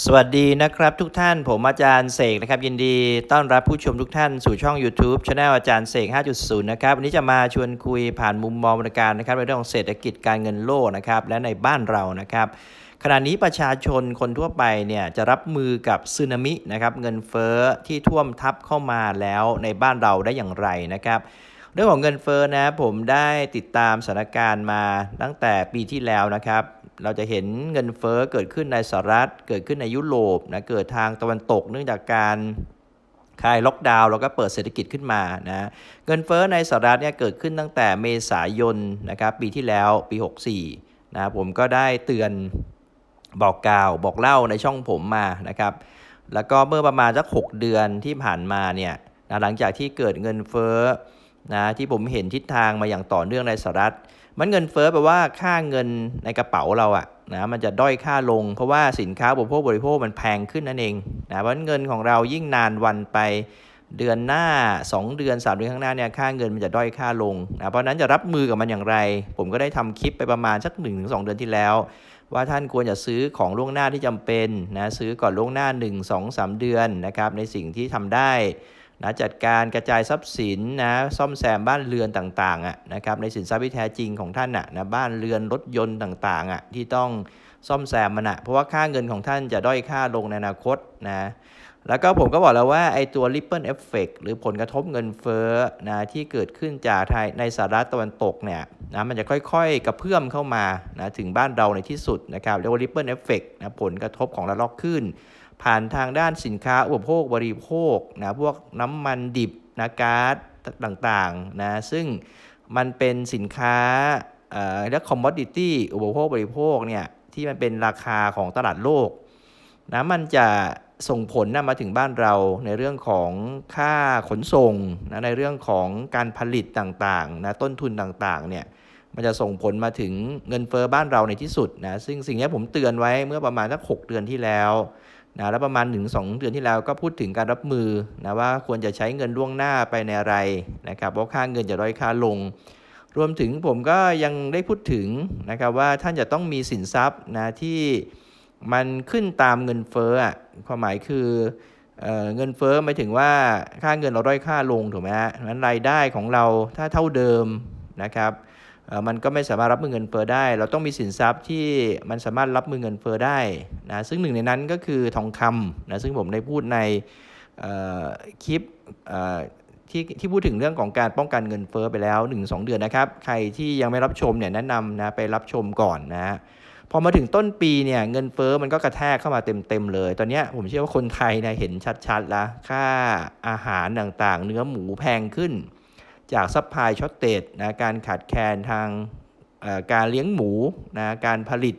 สวัสดีนะครับทุกท่านผมอาจารย์เสกนะครับยินดีต้อนรับผู้ชมทุกท่านสู่ช่อง YouTube Channel อาจารย์เสก 5.0 นะครับวันนี้จะมาชวนคุยผ่านมุมมองบริการนะครับในเรื่องของเศรษฐกิจการเงินโลกนะครับและในบ้านเรานะครับขณะนี้ประชาชนคนทั่วไปเนี่ยจะรับมือกับสึนามินะครับเงินเฟ้อที่ท่วมทับเข้ามาแล้วในบ้านเราได้อย่างไรนะครับเรื่องของเงินเฟ้อนะผมได้ติดตามสถานการณ์มาตั้งแต่ปีที่แล้วนะครับ เราจะเห็นเงินเฟ้อเกิดขึ้นในสหรัฐ เกิดขึ้นในยุโรปนะเกิดทางตะวันตกเนื่องจากการคลายล็อกดาวน์แล้วก็เปิดเศรษฐกิจขึ้นมานะเงินเฟ้อในสหรัฐเนี่ยเกิดขึ้นตั้งแต่เมษายนนะครับปีที่แล้วปี 64นะผมก็ได้เตือนบอกกล่าวบอกเล่าในช่องผมมานะครับแล้วก็เมื่อประมาณสัก 6 เดือนที่ผ่านมาเนี่ยนะหลังจากที่เกิดเงินเฟ้อ นะที่ผมเห็นทิศทางมาอย่างต่อเนื่องในสหรัฐ มันเงินเฟ้อแปลว่าค่าเงินในกระเป๋าเราอะนะมันจะด้อยค่าลง เพราะว่าสินค้าบริโภคบริโภคมันแพงขึ้นนั่นเองนะเพราะนั้นเงินของเรายิ่งนานวันไปเดือนหน้า 2 เดือน 3 เดือนข้างหน้าเนี่ยค่าเงินมันจะด้อยค่าลงนะเพราะนั้นจะรับมือกับมันอย่างไร ผมก็ได้ทำคลิปไปประมาณสัก 1-2 เดือนที่แล้ว ว่าท่านควรจะซื้อของล่วงหน้าที่จำเป็นนะซื้อก่อนล่วงหน้า 1 2 3 เดือนนะครับในสิ่งที่ทำได้ นะจัดการกระจายทรัพย์สินนะซ่อมแซมบ้านเรือนต่างๆอะนะครับในสินทรัพย์ที่แท้จริงของท่านอะนะบ้านเรือนรถยนต์ต่างๆอะที่ต้องซ่อมแซมมันอะเพราะว่าค่าเงินของท่านจะด้อยค่าลงในอนาคตนะแล้วก็ผมก็บอกแล้วว่าไอ้ตัว ripple effect หรือผลกระทบเงินเฟ้อนะที่เกิดขึ้นจากไทยในสหรัฐตะวันตกเนี่ยนะมันจะค่อยๆ กระเพื่อมเข้ามานะถึงบ้านเราในที่สุดนะครับเรียกว่า ripple effect นะผลกระทบของระลอกขึ้น ผ่านทางด้านสินค้าอุปโภคบริโภคนะพวกน้ำมันดิบนะก๊าซต่างๆนะซึ่งมันเป็นสินค้าและคอมมอดิตี้อุปโภคบริโภคเนี่ยที่มันเป็นราคาของตลาดโลกนะมันจะส่งผลนะมาถึงบ้านเราในเรื่องของค่าขนส่งนะในเรื่องของการผลิตต่างๆนะต้นทุนต่างๆเนี่ยมันจะส่งผลมาถึงเงินเฟอ้อบ้านเราในที่สุดนะซึ่งสิ่งนี้ผมเตือนไว้เมื่อประมาณสัก6เดือนที่แล้ว นะแล้วประมาณ1-2เดือนที่แล้วก็พูดถึงการรับมือนะว่าควรจะใช้เงินล่วงหน้าไปในอะไรนะครับเพราะค่าเงินจะด้อยค่าลง รวมถึงผมก็ยังได้พูดถึงนะครับว่าท่านจะต้องมีสินทรัพย์นะที่มันขึ้นตามเงินเฟ้อความหมายคือเออเงินเฟ้อหมายถึงว่าค่าเงินเราด้อยค่าลงถูกไหมฮะนั้นรายได้ของเราถ้าเท่าเดิมนะครับ มันก็ไม่สามารถรับมือเงินเฟ้อได้ เราต้องมีสินทรัพย์ที่มันสามารถรับมือเงินเฟ้อได้นะซึ่งหนึ่งในนั้นก็คือทองคำนะซึ่งผมได้พูดในคลิปที่ที่พูดถึงเรื่องของการป้องกันเงินเฟ้อไปแล้ว 1-2 เดือนนะครับ ใครที่ยังไม่รับชมเนี่ยแนะนำนะไปรับชมก่อนนะพอมาถึงต้นปีเนี่ยเงินเฟ้อมันก็กระแทกเข้ามาเต็มๆเลย ตอนนี้ผมเชื่อว่าคนไทยเนี่ยเห็นชัดๆแล้ว ค่าอาหารต่างๆ เนื้อหมูแพงขึ้น จากซัพพลายช็อตเตจนะการขาดแคลนทางการเลี้ยงหมูนะการผลิต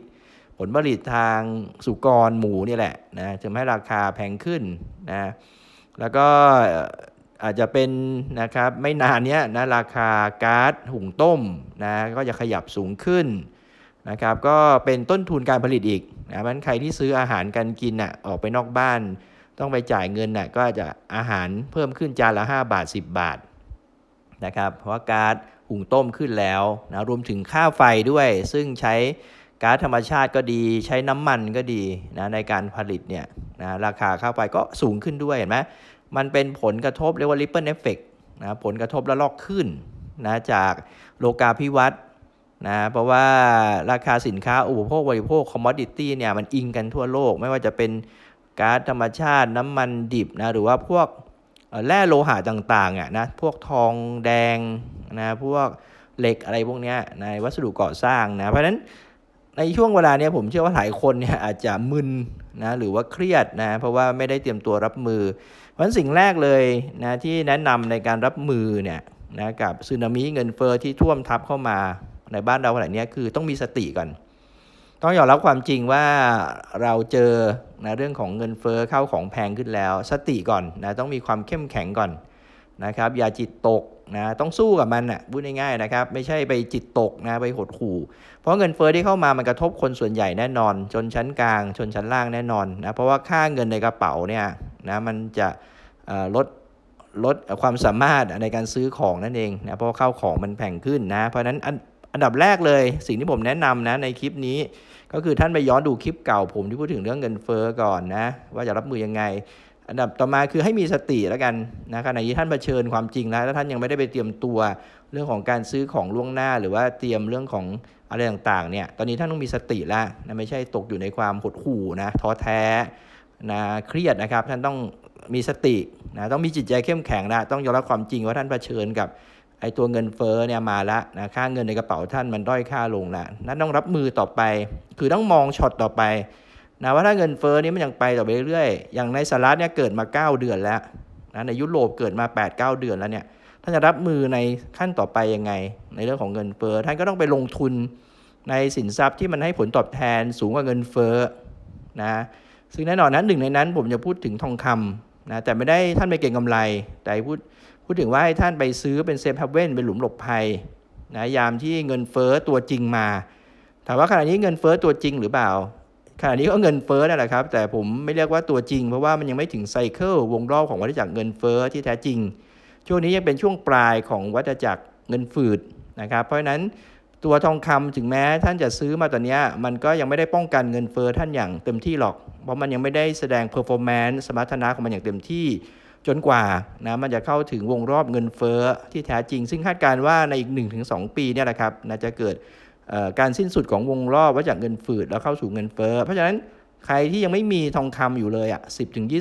ผลผลิตทางสุกรหมูนี่แหละนะทำให้ราคาแพงขึ้นนะแล้วก็อาจจะเป็นนะครับไม่นานเนี้ยนะราคาก๊าซหุงต้มนะก็จะขยับสูงขึ้นนะครับก็เป็นต้นทุนการผลิตอีกนะเพราะฉะนั้นใครที่ซื้ออาหารการกินอะออกไปนอกบ้าน ต้องไปจ่ายเงินน่ะก็จะอาหารเพิ่มขึ้นจานละ 5 บาท 10 บาท นะครับ เพราะก๊าซหุงต้มขึ้นแล้วนะรวมถึงค่าไฟด้วย ซึ่งใช้ก๊าซธรรมชาติก็ดี ใช้น้ำมันก็ดีนะในการผลิตเนี่ยนะราคาค่าไฟก็สูงขึ้นด้วยเห็นไหมมันเป็นผลกระทบเรียกว่า ripple effect นะผลกระทบระลอกขึ้นนะจากโลกาภิวัตน์นะเพราะว่าราคาสินค้าอุปโภคบริโภค commodity เนี่ยมันอิงกันทั่วโลก ไม่ว่าจะเป็นก๊าซธรรมชาติน้ำมันดิบนะหรือว่าพวก แร่โลหะต่างๆอะนะพวกทองแดงนะพวกเหล็กอะไรพวกนี้ในวัสดุก่อสร้างนะเพราะฉะนั้นในช่วงเวลาเนี้ยผมเชื่อว่าหลายคนเนี่ยอาจจะมึนนะหรือว่าเครียดนะเพราะว่าไม่ได้เตรียมตัวรับมือ เพราะฉะนั้นสิ่งแรกเลยนะที่แนะนำในการรับมือเนี่ยนะกับสึนามิเงินเฟอ้อที่ท่วมทับเข้ามาในบ้านเราขณะเนี้ยคือต้องมีสติก่อน ต้องยอมรับความจริงว่าเราเจอนะเรื่องของเงินเฟ้อเข้าของแพงขึ้นแล้ว สติก่อนนะต้องมีความเข้มแข็งก่อนนะครับ อย่าจิตตกนะต้องสู้กับมันนะพูดง่ายๆนะครับ ไม่ใช่ไปจิตตกนะไปหดหู่ เพราะเงินเฟ้อที่เข้ามามันกระทบคนส่วนใหญ่แน่นอน ชนชั้นกลาง ชนชั้นล่างแน่นอนนะเพราะว่าค่าเงินในกระเป๋าเนี่ยนะมันจะลดลดความสามารถในการซื้อของนั่นเองนะเพราะข้าวของมันแพงขึ้นนะเพราะฉะนั้น อันดับแรกเลย สิ่งที่ผมแนะนำนะในคลิปนี้ ก็คือท่านไปย้อนดูคลิปเก่าผมที่พูดถึงเรื่องเงินเฟ้อก่อนนะ ว่าจะรับมือยังไง อันดับต่อมาคือให้มีสติแล้วกันนะขณะนี้ท่านเผชิญความจริงแล้วถ้าท่านยังไม่ได้ไปเตรียมตัวเรื่องของการซื้อของล่วงหน้า หรือว่าเตรียมเรื่องของอะไรต่างๆเนี่ยตอนนี้ท่านต้องมีสติแล้วนะไม่ใช่ตกอยู่ในความหดหู่นะท้อแท้นะเครียดนะครับท่านต้องมีสตินะต้องมีจิตใจเข้มแข็งนะต้องยอมรับความจริงว่าท่านเผชิญกับ ไอ้ตัวเงินเฟ้อเนี่ยมาละนะค่าเงินในกระเป๋าท่านมันด้อยค่าลงละนั่นต้องรับมือต่อไป คือต้องมองช็อตต่อไปนะว่าถ้าเงินเฟ้อนี้มันยังไปต่อไปเรื่อยๆอย่างในสหรัฐเนี่ยเกิดมา 9 เดือนแล้วนะในยุโรปเกิดมา 8 9 เดือนแล้วเนี่ยท่านจะรับมือในขั้นต่อไปยังไง ในเรื่องของเงินเฟ้อท่านก็ต้องไปลงทุนในสินทรัพย์ที่มันให้ผลตอบแทนสูงกว่าเงินเฟ้อนะซึ่งแน่นอนนั้นหนึ่งในนั้นผมจะพูดถึงทองคำนะแต่ไม่ได้ท่านไปเก่งกำไร แต่พูด พูดถึงว่าให้ท่านไปซื้อเป็นเซฟฮับเว่นเป็นหลุมหลบภัยนะยามที่เงินเฟ้อตัวจริงมา ถามว่าขณะนี้เงินเฟ้อตัวจริงหรือเปล่า ขณะนี้ก็เงินเฟ้อนั่นแหละครับ แต่ผมไม่เรียกว่าตัวจริง เพราะว่ามันยังไม่ถึงไซเคิลวงรอบของวัฏจักรเงินเฟ้อที่แท้จริง ช่วงนี้ยังเป็นช่วงปลายของวัฏจักรเงินฝืดนะครับ เพราะฉะนั้นตัวทองคำถึงแม้ท่านจะซื้อมาตอนนี้มันก็ยังไม่ได้ป้องกันเงินเฟ้อท่านอย่างเต็มที่หรอก เพราะมันยังไม่ได้แสดงเพอร์ฟอร์แมนซ์สมรรถนะของมันอย่างเต็มที่ จนกว่านะมันจะเข้าถึงวงรอบเงินเฟ้อที่แท้จริง ซึ่งคาดการณ์ว่าในอีก 1-2 ปีเนี่ยแหละครับน่าจะเกิดการสิ้นสุดของวงรอบว่าจากเงินฝืดแล้วเข้าสู่เงินเฟ้อเพราะฉะนั้นใครที่ยังไม่มีทองคำอยู่เลยอะสิบถึงยี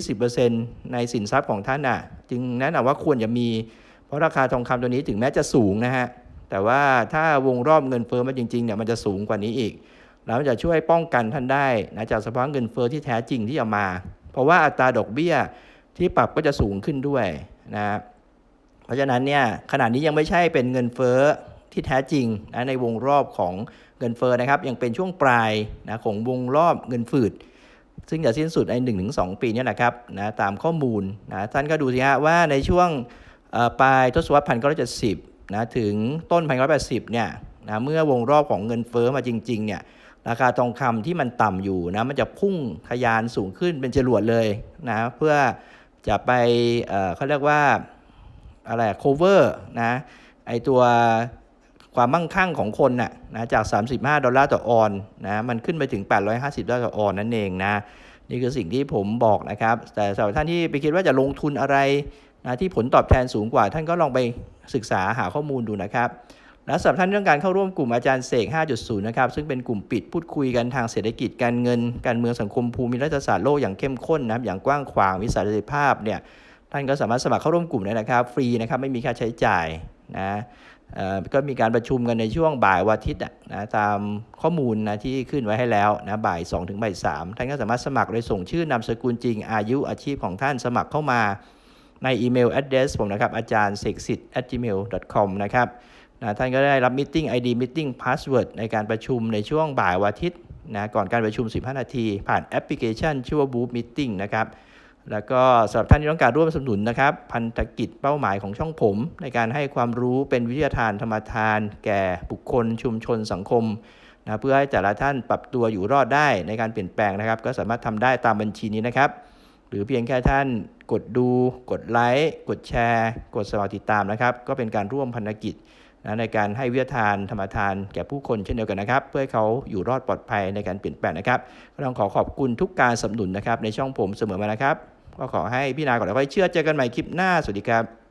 ในสินทรัพย์ของท่านอะ จึงแนะนำว่าควรจะมี เพราะราคาทองคำตัวนี้ถึงแม้จะสูงนะฮะ แต่ว่าถ้าวงรอบเงินเฟ้อมาจริงๆเนี่ยมันจะสูงกว่านี้อีก แล้วมันจะช่วยป้องกันท่านได้นะจากสภาวะเงินเฟ้อที่แท้จริงที่จะมา เพราะว่าอัตราดอกเบี้ย ที่ปรับก็จะสูงขึ้นด้วยนะเพราะฉะนั้นเนี่ยขณะนี้ยังไม่ใช่เป็นเงินเฟ้อที่แท้จริงนะในวงรอบของเงินเฟ้อนะครับ ยังเป็นช่วงปลายนะของวงรอบเงินฝืด ซึ่งจะสิ้นสุดใน1นถึงสปีนี้นะครับนะตามข้อมูลนะท่านก็ดูสิฮะว่าในช่วงปลายทศวรรษพันเก้าร้อยเจ็ดสิบนะถึงต้นพันเก้าร้อยแปดสิบเนี่ยนะเมื่อวงรอบของเงินเฟ้อมาจริงๆเนี่ยราคาทองคำที่มันต่ำอยู่นะมันจะพุ่งทะยานสูงขึ้นเป็นจรวดเลยนะเพื่อ จะไปเเขาเรียกว่าอะไร cover นะไอตัวความมั่งคั่งของคนน่ะนะจาก 35 ดอลลาร์ต่อออนนะมันขึ้นไปถึง 850 ดอลลาร์ต่อออนนั่นเองนะนี่คือสิ่งที่ผมบอกนะครับ แต่สำหรับท่านที่ไปคิดว่าจะลงทุนอะไรนะที่ผลตอบแทนสูงกว่า ท่านก็ลองไปศึกษาหาข้อมูลดูนะครับ และสำหรับท่านเรื่องการเข้าร่วมกลุ่มอาจารย์เสก 5.0 นะครับ ซึ่งเป็นกลุ่มปิดพูดคุยกันทางเศรษฐกิจการเงิน การเมืองสังคมภูมิรัฐศาสตร์โลกอย่างเข้มข้นนะครับอย่างกว้างขวางวิสัยทัศภาพเนี่ยท่านก็สามารถสมัครเข้าร่วมกลุ่มได้นะครับ ฟรีนะครับไม่มีค่าใช้จ่ายนะก็มีการประชุมกันในช่วงบ่ายวันอาทิตย์นะตามข้อมูลนะที่ขึ้นไว้ให้แล้วนะบ่าย2ถึงบ่าย3ท่านก็สามารถสมัครโดยส่งชื่อนามสกุลจริงอายุอาชีพของท่านสมัครเข้ามาในอีเมล address ผมนะครับอาจารย์เสกสิทธิ์ gmail com นะครับ นะท่านก็ได้รับ meeting ID meeting password ในการประชุมในช่วงบ่ายวันอาทิตย์นะก่อนการประชุม 15 นาที ผ่านแอปพลิเคชัน ชื่อว่า Boop Meeting นะครับแล้วก็สำหรับท่านที่ต้องการร่วมสนับสนุนนะครับ พันธกิจเป้าหมายของช่องผม ในการให้ความรู้เป็นวิทยาทานธรรมทาน แก่บุคคลชุมชนสังคมนะเพื่อให้แต่ละท่านปรับตัวอยู่รอดได้ในการเปลี่ยนแปลงนะครับ ก็สามารถทำได้ตามบัญชีนี้นะครับ หรือเพียงแค่ท่านกดดู กดไลค์กดแชร์ กดสมัครติดตามนะครับ ก็เป็นการร่วมพันธกิจ นะในการให้วิทยาทานธรรมทานแก่ผู้คนเช่นเดียวกันนะครับ เพื่อให้เขาอยู่รอดปลอดภัยในการเปลี่ยนแปลงนะครับก็ต้องขอขอบคุณทุกการสนับสนุนนะครับในช่องผมเสมอมานะครับ ก็ขอให้พี่นาก่อนแล้วค่อยเชื่อเจอกันใหม่คลิปหน้าสวัสดีครับ